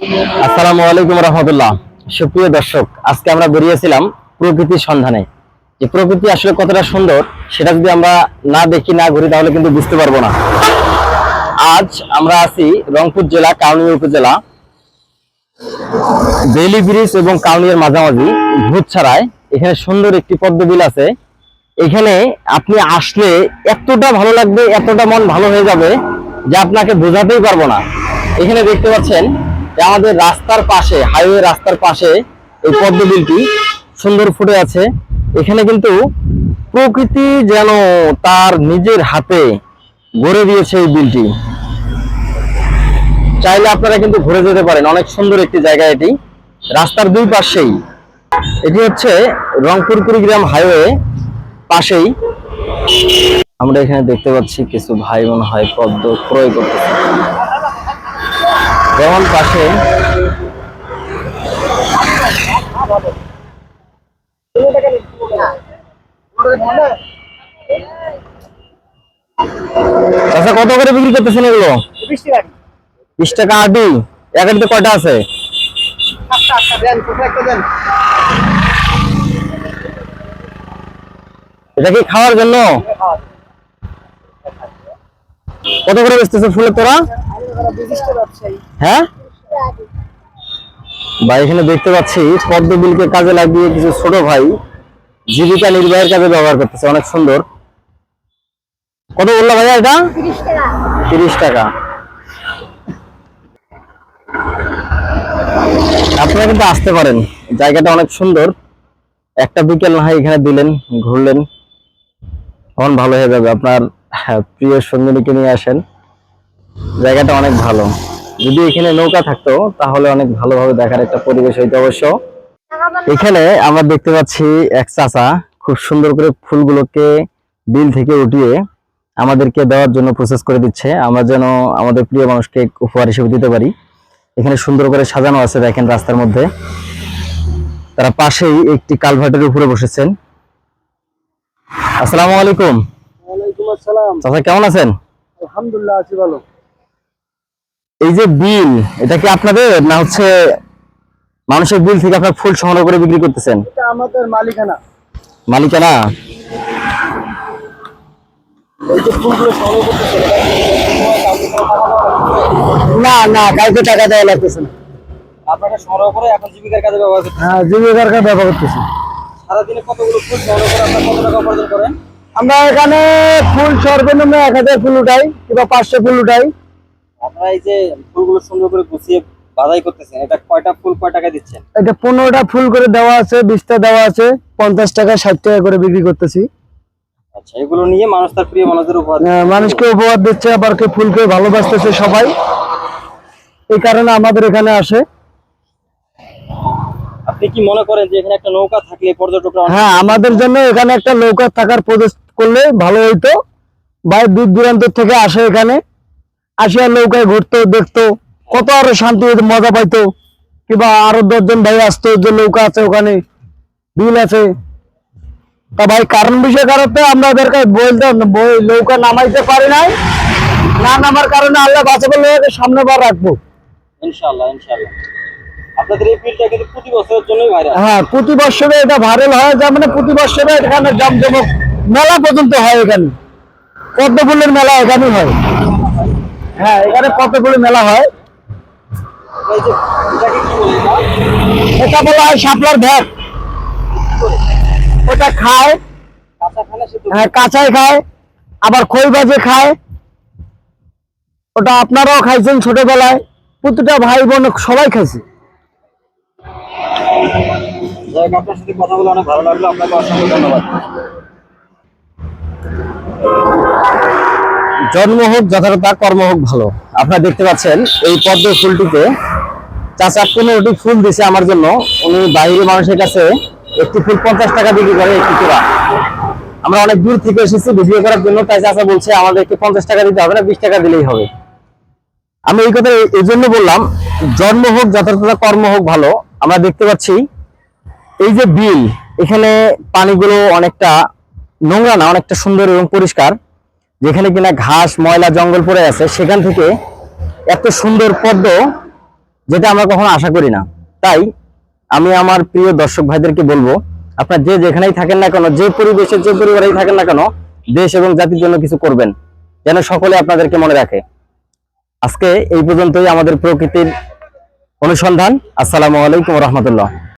আসসালামু আলাইকুম রহমতুল্লাহ। সুপ্রিয় দর্শক, আজকে আমরা বেরিয়েছিলাম প্রকৃতির সন্ধানে। যে প্রকৃতি আসলে কতটা সুন্দর, সেটা যদি আমরা না দেখি, না ঘুরি, তাহলে কিন্তু বুঝতে পারব না। আজ আমরা আছি রংপুর জেলা কাউনিয়া উপজেলা। বেলি ব্রিজ এবং কাউনিয়ার মাঝামাঝি ভূতছাড়ায় এখানে সুন্দর একটি পদ্মবিল আছে। এখানে আপনি আসলে এতটা ভালো লাগবে, এতটা মন ভালো হয়ে যাবে যে আপনাকে বোঝাতেই পারব না। এখানে দেখতে পাচ্ছেন আমাদের রাস্তার পাশে হাইওয়ে রাস্তার পাশে এই পদ্ম বিলটি সুন্দর ফুটে আছে। এখানে কিন্তু প্রকৃতি যেন তার নিজের হাতে গড়ে দিয়েছে এই বিলটি। চাইলে আপনারা কিন্তু ঘুরে যেতে পারেন, অনেক সুন্দর একটি জায়গা এটি। রাস্তার দুই পাশেই, এটি হচ্ছে রংপুর কুড়িগ্রাম হাইওয়ে পাশেই। আমরা এখানে দেখতে পাচ্ছি কিছু ভাই বোন হয় পদ্ম ক্রয় করতেছে। যেমন পাশে। আচ্ছা কত করে বিক্রি করতেছেন এগুলো? বিশ টাকা আটি এক আটিতে কয়টা আছে? এটা কি খাওয়ার জন্য? কত করে বেচতেছে ফুলের তোরা হ্যাঁ? ভাই, এখানে দেখতে পাচ্ছি পদ্ম বিলকে কাজে লাগিয়ে কিছু ছোট ভাই জীবিকা নির্বাহের কাজে ব্যবহার করতেছে, অনেক সুন্দর। কত বলল ভাইয়া এটা? তিরিশ টাকা। আপনারা কিন্তু আসতে পারেন, জায়গাটা অনেক সুন্দর। একটা বিকেল না এখানে দিলেন, ঘুরলেন। তখন ভালো হয়ে যাবে, আপনার প্রিয় সঙ্গিনীকে নিয়ে আসেন। জায়গাটা অনেক ভালো। যদি এখানে নৌকা থাকতো তাহলে অনেক ভালোভাবে দেখার একটা পরিবেশ হইতো অবশ্য। এখানে আমরা দেখতে পাচ্ছি এক চাচা খুব সুন্দর করে ফুলগুলোকে বিল থেকে উঠিয়ে আমাদেরকে দেওয়ার জন্য প্রসেস করে দিচ্ছে। আমরা যেন আমাদের প্রিয় মানুষকে উপহার হিসেবে দিতে পারি। এখানে সুন্দর করে সাজানো আছে দেখেন রাস্তার মধ্যে। তারা পাশেই একটি কালভার্টের উপরে বসেছেন। আসসালামু আলাইকুম। ওয়ালাইকুম আসসালাম। চাচা কেমন আছেন? আলহামদুলিল্লাহ আছি ভালো। এই যে বিল এটা কি আপনাদের না হচ্ছে মানুষের বিল থেকে আপনার ফুল সংগ্রহ করে বিক্রি করতেছেন? এটা আমাদের মালিকানা। মালিকানা? এই যে ফুলগুলো সংগ্রহ করতেছে না না কাউকে টাকা দেওয়া লাগতেছে না। আপনারা সংগ্রহ করে এখন জীবিকার কাজে ব্যবহার করতেছেন? হ্যাঁ জীবিকার কাজ ব্যবহার করতেছি। সারাদিনে কতগুলো ফুল সংগ্রহ করে আপনার কত টাকা উপার্জন করেন? আমরা এখানে ফুল সর্বনিম্ন এক হাজার ফুল উঠাই কিংবা পাঁচশো ফুল উঠাই। আপনারা এই যে ফুলগুলো সুন্দর করে গুছিয়ে বাধাই করতেছেন এটা কয়টা ফুল কয় টাকা দিচ্ছেন? এটা পনেরোটা ফুল করে দেওয়া আছে বিশটা দেওয়া আছে পঞ্চাশ টাকা ষাট টাকা করে বিক্রি করতেছি। আচ্ছা এগুলো নিয়ে মানুষ তার প্রিয় মানুষদের উপহার মানুষকে উপহার দিচ্ছে আবার কেউ ফুলকে ভালোবাসতেছে সবাই। এই কারণে আমাদের এখানে আসে। আপনি কি মনে করেন যে এখানে একটা নৌকা থাকলে পর্যটকরা হ্যাঁ আমাদের জন্য এখানে একটা নৌকা থাকার প্রদেশ করলে ভালো হইতো। ভাই দূর দূরান্ত থেকে আসে এখানে। আসিয়া নৌকায় ঘুরতো দেখতো কত আরও শান্তি হইতো মজা পাইতো। কিংবা আরও দশজন ভাই আসতো যে নৌকা আছে ওখানে বিল আছে। তা ভাই কারণ বিষয় কারণে আমাদেরকে বলতে বই নৌকা নামাইতে পারি নাই। না নামার কারণে আল্লাহ বাঁচাবে সামনে বার রাখব। ইনশাআল্লাহ ইনশাআল্লাহ। আপনাদের এই ফিল্ডটা কিন্তু প্রতি বছরের জন্যই ভাইরাল হ্যাঁ প্রতি বছরে এটা ভাইরাল হয় যা মানে প্রতি বছরে এখানে জমজমক মেলা পর্যন্ত হয় এখানে। পদ্মফুলের মেলা এখানে হয়। হ্যাঁ এখানে ফুলের মেলা হয়। এটা? বলা হয় শাপলার ভ্যাট ওটা খায়। হ্যাঁ কাঁচাই খায়, আবার খই ভাজে খায়। ওটা আপনারাও খাইছেন ছোটবেলায়। প্রতিটা ভাই বোন সবাই খাইছে। আপনার সাথে কথা বলে অনেক ভালো লাগল। আপনাকে অসংখ্য ধন্যবাদ। জন্ম হোক, যথাযথা কর্ম হোক, ভালো। আপনারা দেখতে পাচ্ছেন এই পদ্ম ফুলটিতে চাচা পনেরোটি ফুল দিছে আমার জন্য। উনি বাইরের মানুষের কাছে একটি ফুল পঞ্চাশ টাকা বিক্রি করে, একটি তোরা আমরা অনেক দূর থেকে এসেছি ভিডিও করার জন্য, তাই চাচা বলছে, আমাদেরকে পঞ্চাশ টাকা দিতে হবে না, বিশ টাকা দিলেই হবে। আমি এই কথা এই- জন্য বললাম, জন্ম হোক, যথাযথ কর্ম হোক, ভালো। আমরা দেখতে পাচ্ছি এই যে বিল, এখানে পানিগুলো অনেকটা নোংরা না, অনেকটা সুন্দর এবং পরিষ্কার। যেখানে কিনা ঘাস, ময়লা, জঙ্গল পড়ে আছে, সেখান থেকে এত সুন্দর পদ্ম যেটা আমরা কখনো আশা করি না। তাই আমি আমার প্রিয় দর্শক ভাইদেরকে বলব, আপনার যে যেখানেই থাকেন না কেন, যে পরিবেশে, যে পরিবারেই থাকেন না কেন, দেশ এবং জাতির জন্য কিছু করবেন, যেন সকলে আপনাদেরকে মনে রাখে। আজকে এই পর্যন্তই আমাদের প্রকৃতির অনুসন্ধান। আসসালামু আলাইকুম রহমতুল্লাহ।